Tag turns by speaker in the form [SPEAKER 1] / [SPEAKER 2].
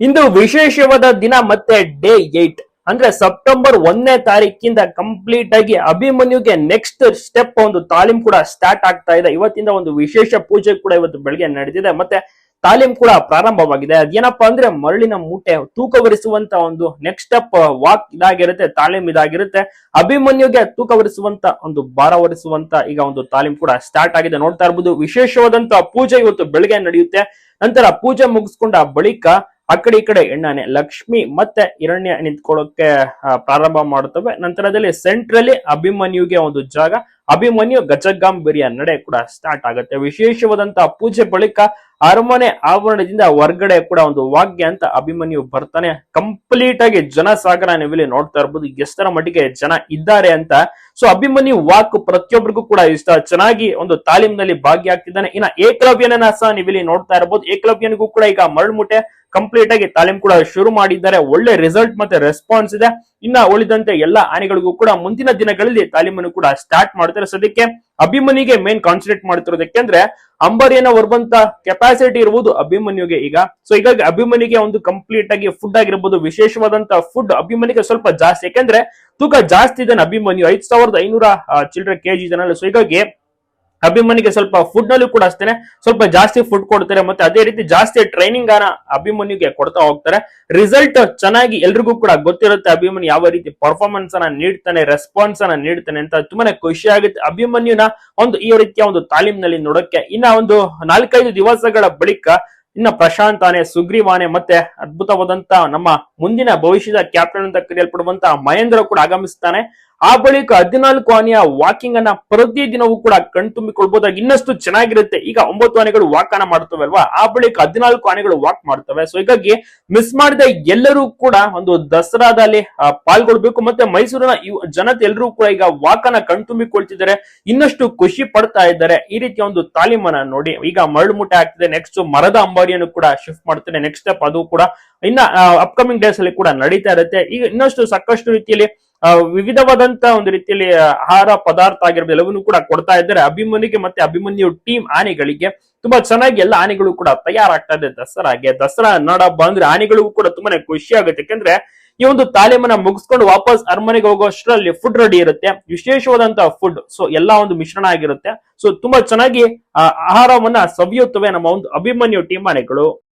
[SPEAKER 1] ಇಂದು ವಿಶೇಷವಾದ ದಿನ ಮತ್ತೆ ಡೇ ಏಟ್ ಅಂದ್ರೆ ಸೆಪ್ಟೆಂಬರ್ ಒಂದನೇ ತಾರೀಕಿಂದ ಕಂಪ್ಲೀಟ್ ಆಗಿ ಅಭಿಮನ್ಯುಗೆ ನೆಕ್ಸ್ಟ್ ಸ್ಟೆಪ್ ಒಂದು ತಾಲೀಮ್ ಕೂಡ ಸ್ಟಾರ್ಟ್ ಆಗ್ತಾ ಇದೆ. ಇವತ್ತಿಂದ ಒಂದು ವಿಶೇಷ ಪೂಜೆ ಕೂಡ ಇವತ್ತು ಬೆಳಗ್ಗೆ ನಡೆದಿದೆ. ಮತ್ತೆ ತಾಲೀಮ್ ಕೂಡ ಪ್ರಾರಂಭವಾಗಿದೆ. ಅದೇನಪ್ಪಾ ಅಂದ್ರೆ ಮರಳಿನ ಮೂಟೆ ತೂಕವರಿಸುವಂತ ಒಂದು ನೆಕ್ಸ್ಟ್ ಸ್ಟೆಪ್ ವಾಕ್ ಇದಾಗಿರುತ್ತೆ, ತಾಲೀಮ್ ಇದಾಗಿರುತ್ತೆ. ಅಭಿಮನ್ಯುಗೆ ತೂಕವರಿಸುವಂತ ಒಂದು ಭಾರ ಹೊರಿಸುವಂತ ಈಗ ಒಂದು ತಾಲೀಮ್ ಕೂಡ ಸ್ಟಾರ್ಟ್ ಆಗಿದೆ. ನೋಡ್ತಾ ಇರ್ಬೋದು ವಿಶೇಷವಾದಂತ ಪೂಜೆ ಇವತ್ತು ಬೆಳಗ್ಗೆ ನಡೆಯುತ್ತೆ. ನಂತರ ಪೂಜೆ ಮುಗಿಸ್ಕೊಂಡ ಬಳಿಕ ಆ ಕಡೆ ಈ ಕಡೆ ಎಣ್ಣಾನೆ. ಲಕ್ಷ್ಮಿ ಮತ್ತೆ ಹಿರಣ್ಯ ನಿಂತ್ಕೊಳ್ಳೋಕೆ ಪ್ರಾರಂಭ ಮಾಡುತ್ತವೆ. ನಂತರದಲ್ಲಿ ಸೆಂಟ್ರಲ್ಲಿ ಅಭಿಮನ್ಯುಗೆ ಒಂದು ಜಾಗ. ಅಭಿಮನ್ಯು ಗಜಗಾಂಬರಿಯ ನಡೆ ಕೂಡ ಸ್ಟಾರ್ಟ್ ಆಗುತ್ತೆ. ವಿಶೇಷವಾದಂತಹ ಪೂಜೆ ಬಳಿಕ ಅರಮನೆ ಆವರಣದಿಂದ ಹೊರಗಡೆ ಕೂಡ ಒಂದು ವಾಗ್ಯ ಅಂತ ಅಭಿಮನ್ಯು ಬರ್ತಾನೆ. ಕಂಪ್ಲೀಟ್ ಆಗಿ ಜನಸಾಗರ ನೀವಿಲ್ಲಿ ನೋಡ್ತಾ ಇರ್ಬೋದು. ಎಷ್ಟರ ಮಟ್ಟಿಗೆ ಜನ ಇದ್ದಾರೆ ಅಂತ. ಸೊ ಅಭಿಮನ್ಯು ವಾಕ್ ಪ್ರತಿಯೊಬ್ಬರಿಗೂ ಕೂಡ ಇಷ್ಟ. ಚೆನ್ನಾಗಿ ಒಂದು ತಾಲೀಮಿನಲ್ಲಿ ಭಾಗಿಯಾಗ್ತಿದ್ದಾನೆ. ಇನ್ನ ಏಕಲವ್ಯನ ಸಹ ನೀವಿಲ್ಲಿ ನೋಡ್ತಾ ಇರಬಹುದು ಏಕಲವ್ಯನಿಗೂ ಕೂಡ ಈಗ ಮರಳ್ಮುಟೆ. ಕಂಪ್ಲೀಟ್ ಆಗಿ ತಾಲೀಮ್ ಕೂಡ ಶುರು ಮಾಡಿದ್ದಾರೆ. ಒಳ್ಳೆ ರಿಸಲ್ಟ್ ಮತ್ತೆ ರೆಸ್ಪಾನ್ಸ್ ಇದೆ. ಇನ್ನ ಉಳಿದಂತೆ ಎಲ್ಲ ಆನೆಗಳಿಗೂ ಕೂಡ ಮುಂದಿನ ದಿನಗಳಲ್ಲಿ ತಾಲೀಮನ್ನು ಕೂಡ ಸ್ಟಾರ್ಟ್ ಮಾಡ್ತಾರೆ. ಸದ್ಯಕ್ಕೆ ಅಭಿಮನಿಗೆ ಮೇನ್ ಕಾನ್ಸಂಟ್ರೇಟ್ ಮಾಡ್ತಿರೋದಕ್ಕೆ ಅಂದ್ರೆ ಅಂಬರಿಯನ್ನ ಹೊರಬಂತ ಕೆಪಾಸಿಟಿ ಇರುವುದು ಅಭಿಮನ್ಯುಗೆ ಈಗ. ಸೊ ಹೀಗಾಗಿ ಅಭಿಮನಿಗೆ ಒಂದು ಕಂಪ್ಲೀಟ್ ಆಗಿ ಫುಡ್ ಆಗಿರ್ಬೋದು. ವಿಶೇಷವಾದಂತ ಫುಡ್ ಅಭಿಮನಿಗೆ ಸ್ವಲ್ಪ ಜಾಸ್ತಿ. ಯಾಕೆಂದ್ರೆ ತೂಕ ಜಾಸ್ತಿ ಇದ್ದಾನೆ ಅಭಿಮನ್ಯು. ಐದ್ ಸಾವಿರದ ಐನೂರ ಚಿಲ್ಡ್ರೆ ಕೆಜಿ ಇದನ್ನಲ್ಲ ಸೊ ಹೀಗಾಗಿ ಅಭಿಮನ್ಯುಗೆ ಸ್ವಲ್ಪ ಫುಡ್ ನಲ್ಲೂ ಕೂಡ ಅಷ್ಟೇನೆ, ಸ್ವಲ್ಪ ಜಾಸ್ತಿ ಫುಡ್ ಕೊಡ್ತಾರೆ ಮತ್ತೆ ಅದೇ ರೀತಿ ಜಾಸ್ತಿ ಟ್ರೈನಿಂಗ್ ಅನ್ನ ಅಭಿಮನ್ಯುಗೆ ಕೊಡ್ತಾ ಹೋಗ್ತಾರೆ. ರಿಸಲ್ಟ್ ಚೆನ್ನಾಗಿ ಎಲ್ರಿಗೂ ಕೂಡ ಗೊತ್ತಿರುತ್ತೆ ಅಭಿಮನ್ಯು ಯಾವ ರೀತಿ ಪರ್ಫಾರ್ಮೆನ್ಸ್ ಅನ್ನ ನೀಡ್ತಾನೆ ರೆಸ್ಪಾನ್ಸ್ ಅನ್ನ ನೀಡ್ತಾನೆ ಅಂತ ತುಂಬಾನೇ ಖುಷಿ ಆಗುತ್ತೆ. ಅಭಿಮನ್ಯುನ ಒಂದು ಈ ರೀತಿಯ ಒಂದು ತಾಲೀಮ್ನಲ್ಲಿ ನೋಡಕ್ಕೆ ಇನ್ನ ಒಂದು ನಾಲ್ಕೈದು ದಿವಸಗಳ ಬಳಿಕ ಇನ್ನ ಪ್ರಶಾಂತ್ ಆನೆ ಸುಗ್ರೀವಾನೆ ಮತ್ತೆ ಅದ್ಭುತವಾದಂತ ನಮ್ಮ ಮುಂದಿನ ಭವಿಷ್ಯದ ಕ್ಯಾಪ್ಟನ್ ಅಂತ ಕರೆಯಲ್ಪಡುವಂತ ಮಹೇಂದ್ರ ಕೂಡ ಆಗಮಿಸ್ತಾನೆ. ಆ ಬಳಿಕ ಹದಿನಾಲ್ಕು ಆನೆಯ ವಾಕಿಂಗ್ ಅನ್ನ ಪ್ರತಿ ದಿನವೂ ಕೂಡ ಕಣ್ತುಂಬಿಕೊಳ್ಬಹುದಾಗಿ ಇನ್ನಷ್ಟು ಚೆನ್ನಾಗಿರುತ್ತೆ. ಈಗ ಒಂಬತ್ತು ಆನೆಗಳು ವಾಕ್ ಅನ್ನ ಮಾಡ್ತವೆ ಅಲ್ವಾ ಆ ಬಳಿಕ ಹದಿನಾಲ್ಕು ಆನೆಗಳು ವಾಕ್ ಮಾಡ್ತವೆ ಸೊ ಹೀಗಾಗಿ ಮಿಸ್ ಮಾಡಿದ ಎಲ್ಲರೂ ಕೂಡ ಒಂದು ದಸರಾದಲ್ಲಿ ಪಾಲ್ಗೊಳ್ಬೇಕು. ಮತ್ತೆ ಮೈಸೂರಿನ ಜನತೆ ಎಲ್ಲರೂ ಕೂಡ ಈಗ ವಾಕ್ ಅನ್ನ ಕಣ್ತುಂಬಿಕೊಳ್ತಿದ್ದಾರೆ. ಇನ್ನಷ್ಟು ಖುಷಿ ಪಡ್ತಾ ಇದ್ದಾರೆ. ಈ ರೀತಿಯ ಒಂದು ತಾಲೀಮನ್ನ ನೋಡಿ. ಈಗ ಮರಳು ಮುಟ್ಟೆ ಆಗ್ತಿದೆ. ನೆಕ್ಸ್ಟ್ ಮರದ ಅಂಬಾರಿಯನ್ನು ಕೂಡ ಶಿಫ್ಟ್ ಮಾಡ್ತಾರೆ ನೆಕ್ಸ್ಟ್ ಸ್ಟೆಪ್ ಅದು ಕೂಡ ಇನ್ನ ಅಪ್ಕಮಿಂಗ್ ಡೇಸ್ ಅಲ್ಲಿ ಕೂಡ ನಡೀತಾ ಇರುತ್ತೆ. ಈಗ ಇನ್ನಷ್ಟು ಸಾಕಷ್ಟು ರೀತಿಯಲ್ಲಿ ಆ, ವಿವಿಧವಾದಂತ ಒಂದು ರೀತಿಯಲ್ಲಿ ಆಹಾರ ಪದಾರ್ಥ ಆಗಿರ್ಬೋದು ಎಲ್ಲವನ್ನೂ ಕೂಡ ಕೊಡ್ತಾ ಇದ್ದಾರೆ. ಅಭಿಮನ್ಯುಗೆ ಮತ್ತೆ ಅಭಿಮನ್ಯು ಟೀಮ್ ಆನೆಗಳಿಗೆ ತುಂಬಾ ಚೆನ್ನಾಗಿ ಎಲ್ಲ ಆನೆಗಳು ಕೂಡ ತಯಾರಾಗ್ತಾ ಇದೆ. ದಸರಾಗೆ ದಸರಾ ನಾಡ ಅಂದ್ರೆ ಆನೆಗಳಿಗೂ ಕೂಡ ತುಂಬಾನೇ ಖುಷಿ ಆಗುತ್ತೆ. ಯಾಕಂದ್ರೆ ಈ ಒಂದು ತಾಲೀಮನ್ನ ಮುಗಿಸ್ಕೊಂಡು ವಾಪಸ್ ಅರಮನೆಗೆ ಹೋಗುವಷ್ಟರಲ್ಲಿ ಫುಡ್ ರೆಡಿ ಇರುತ್ತೆ. ವಿಶೇಷವಾದಂತಹ ಫುಡ್ ಸೊ ಎಲ್ಲಾ ಒಂದು ಮಿಶ್ರಣ ಆಗಿರುತ್ತೆ. ಸೊ ತುಂಬಾ ಚೆನ್ನಾಗಿ ಆಹಾರವನ್ನ ಸವಿಯುತ್ತವೆ ನಮ್ಮ ಒಂದು ಅಭಿಮನ್ಯು ಟೀಮ್ ಆನೆಗಳು.